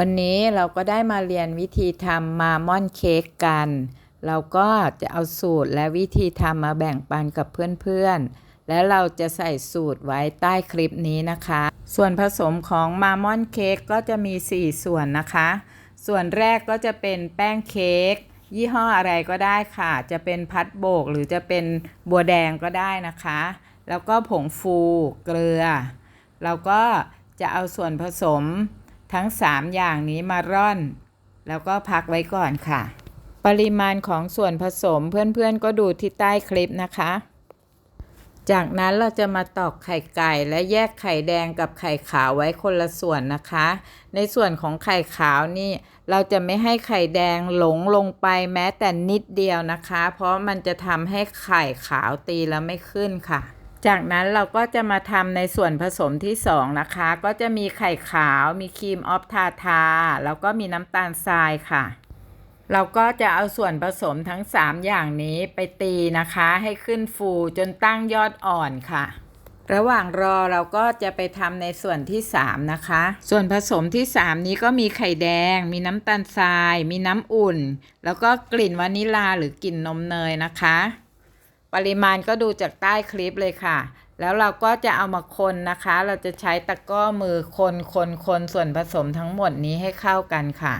วันนี้เราก็ได้มาเรียนวิธีทำมาม่อนเค้กกัน เราก็จะเอาสูตรและวิธีทำมาแบ่งปันกับเพื่อนๆ และเราจะใส่สูตรไว้ใต้คลิปนี้นะคะ ส่วนผสมของมาม่อนเค้กก็จะมี 4 ส่วนนะคะ ส่วนแรกก็จะเป็นแป้งเค้กยี่ห้ออะไรก็ได้ค่ะ จะเป็นพัดโบกหรือจะเป็นบัวแดงก็ได้นะคะ แล้วก็ผงฟูเกลือ เราก็จะเอาส่วนผสม ทั้ง 3 อย่างนี้มาร่อน แล้วก็พักไว้ก่อนค่ะ ปริมาณของส่วนผสมเพื่อนๆก็ดูที่ใต้คลิปนะคะ จากนั้นเราจะมาตอกไข่ไก่และแยกไข่แดงกับไข่ขาวไว้คนละส่วนนะคะ ในส่วนของไข่ขาวนี่เราจะไม่ให้ไข่แดงหลงลงไปแม้แต่นิดเดียวนะคะ เพราะมันจะทำให้ไข่ขาวตีแล้วไม่ขึ้นค่ะ จากนั้นเราก็จะมาทำในส่วนผสมที่สองนะคะ ก็จะมีไข่ขาว มีครีมออฟทาทา แล้วก็มีน้ำตาลทรายค่ะ เราก็จะเอาส่วนผสมทั้ง 3 อย่างนี้ไปตีนะคะ ให้ขึ้นฟูจนตั้งยอดอ่อนค่ะ ระหว่างรอเราก็จะไปทำในส่วนที่ 3 นะคะ ส่วนผสมที่ 3 นี้ก็มีไข่แดง มีน้ำตาลทราย มีน้ำอุ่น แล้วก็กลิ่นวานิลาหรือกลิ่นนมเนยนะคะ ปริมาณก็ดูจากใต้คลิปเลยค่ะ แล้วเราก็จะเอามาคนนะคะ เราจะใช้ตะก้อมือคนคนคนส่วนผสมทั้งหมดนี้ให้เข้ากันค่ะ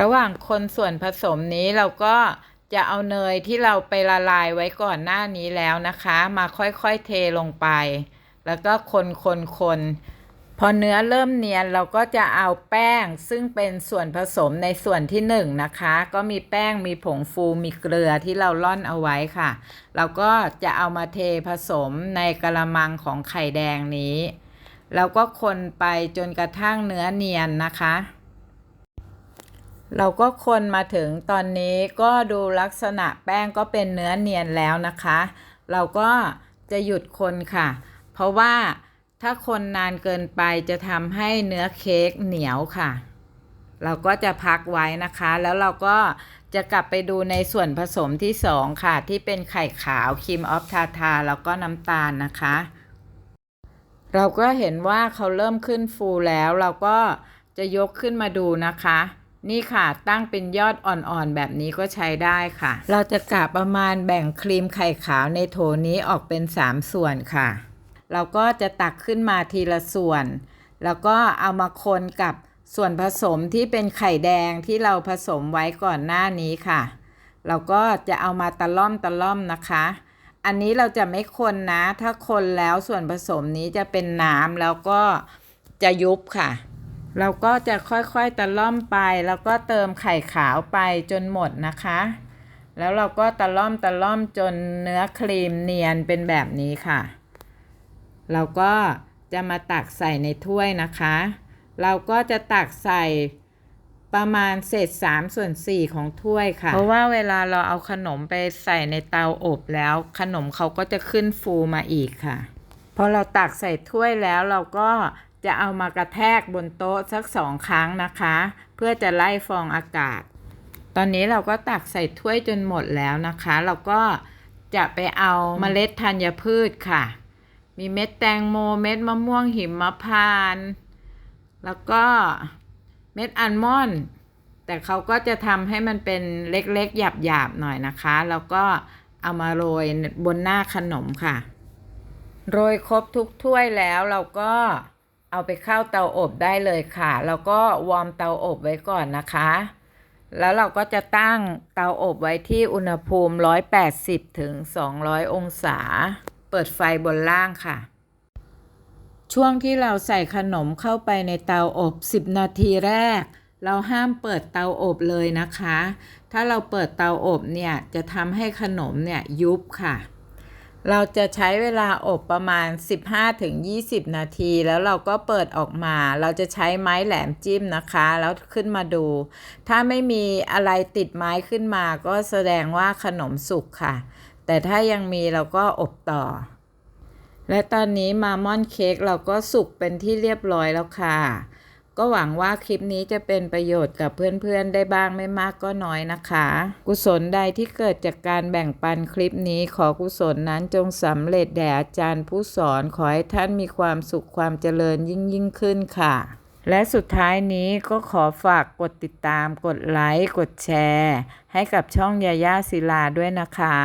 ระหว่างคนส่วนผสมนี้เราก็จะเอาเนยที่เราไปละลายไว้ก่อนหน้านี้แล้วนะคะ มาค่อยๆเทลงไป แล้วก็คนคนคน พอเนื้อเริ่มเนียนเราก็จะเอาแป้งซึ่งเป็นส่วนผสมในส่วนที่1นนะคะ ก็มีแป้งมีผงฟูมีเกลือที่เราล่อนเอาไว้ค่ะ เราก็จะเอามาเทผสมในกระมังของไข่แดงนี้ เราก็คนไปจนกระทั่งเนื้อเนียนนะคะ เราก็คนมาถึงตอนนี้ก็ดูลักษณะแป้งก็เป็นเนื้อเนียนแล้วนะคะ เราก็จะหยุดคนค่ะ เพราะว่า ถ้าคนนานเกินไปจะทำให้เนื้อเค้กเหนียวค่ะ เราก็จะพักไว้นะคะ แล้วเราก็จะกลับไปดูในส่วนผสมที่2ค่ะ ที่เป็นไข่ขาวครีมออฟทาทาแล้วก็น้ำตาลนะคะ เราก็เห็นว่าเขาเริ่มขึ้นฟูแล้ว เราก็จะยกขึ้นมาดูนะคะ นี่ค่ะตั้งเป็นยอดอ่อนๆแบบนี้ก็ใช้ได้ค่ะ เราจะกะประมาณแบ่งครีมไข่ขาวในโถนี้ออกเป็น 3 ส่วนค่ะ เราก็จะตักขึ้นมาทีละส่วน แล้วก็เอามาคนกับส่วนผสมที่เป็นไข่แดงที่เราผสมไว้ก่อนหน้านี้ค่ะ เราก็จะเอามาตะล่อมตะล่อมนะคะ อันนี้เราจะไม่คนนะ ถ้าคนแล้วส่วนผสมนี้จะเป็นน้ำแล้วก็จะยุบค่ะ เราก็จะค่อยๆตะล่อมไป แล้วก็เติมไข่ขาวไปจนหมดนะคะ แล้วเราก็ตะล่อมตะล่อมจนเนื้อครีมเนียนเป็นแบบนี้ค่ะ เราก็จะมาตักใส่ในถ้วยนะคะ เราก็จะตักใส่ประมาณเศษ3ส่วน4ของถ้วยค่ะ เพราะว่าเวลาเราเอาขนมไปใส่ในเตาอบแล้ว ขนมเขาก็จะขึ้นฟูมาอีกค่ะ พอเราตักใส่ถ้วยแล้วเราก็จะเอามากระแทกบนโต๊ะสักสองครั้งนะคะ เพื่อจะไล่ฟองอากาศ ตอนนี้เราก็ตักใส่ถ้วยจนหมดแล้วนะคะ เราก็จะไปเอาเมล็ดธัญพืชค่ะ มีเม็ดแตงโม เม็ดมะม่วงหิมพานต์แล้วก็เม็ดอัลมอนด์แต่เขาก็จะทำให้มันเป็นเล็กๆ หยาบๆ หน่อยนะคะ แล้วก็เอามาโรยบนหน้าขนมค่ะ โรยครบทุกถ้วยแล้วเราก็เอาไปเข้าเตาอบได้เลยค่ะ แล้วก็วอร์มเตาอบไว้ก่อนนะคะ แล้วเราก็จะตั้งเตาอบไว้ที่อุณหภูมิ 180ถึง200 องศา เปิดไฟบนล่างค่ะ ช่วงที่เราใส่ขนมเข้าไปในเตาอบ 10 นาทีแรก เราห้ามเปิดเตาอบเลยนะคะ ถ้าเราเปิดเตาอบเนี่ยจะทำให้ขนมเนี่ยยุบค่ะ เราจะใช้เวลาอบประมาณ 15-20 นาที แล้วเราก็เปิดออกมา เราจะใช้ไม้แหลมจิ้มนะคะ แล้วขึ้นมาดู ถ้าไม่มีอะไรติดไม้ขึ้นมาก็แสดงว่าขนมสุกค่ะ แต่ถ้ายังมีเราก็อบต่อ และตอนนี้มามอนเค้กเราก็สุกเป็นที่เรียบร้อยแล้วค่ะ ก็หวังว่าคลิปนี้จะเป็นประโยชน์กับเพื่อนๆได้บ้างไม่มากก็น้อยนะคะ กุศลใดที่เกิดจากการแบ่งปันคลิปนี้ขอกุศลนั้นจงสำเร็จแด่อาจารย์ผู้สอนขอให้ท่านมีความสุขความเจริญยิ่งยิ่งขึ้นค่ะ และสุดท้ายนี้ก็ขอฝากกดติดตาม กดไลค์ กดแชร์ ให้กับช่องยาย่าศิลาด้วยนะคะ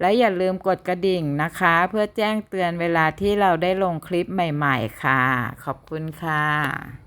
และอย่าลืมกดกระดิ่งนะคะ เพื่อแจ้งเตือนเวลาที่เราได้ลงคลิปใหม่ ๆ ค่ะ ขอบคุณค่ะ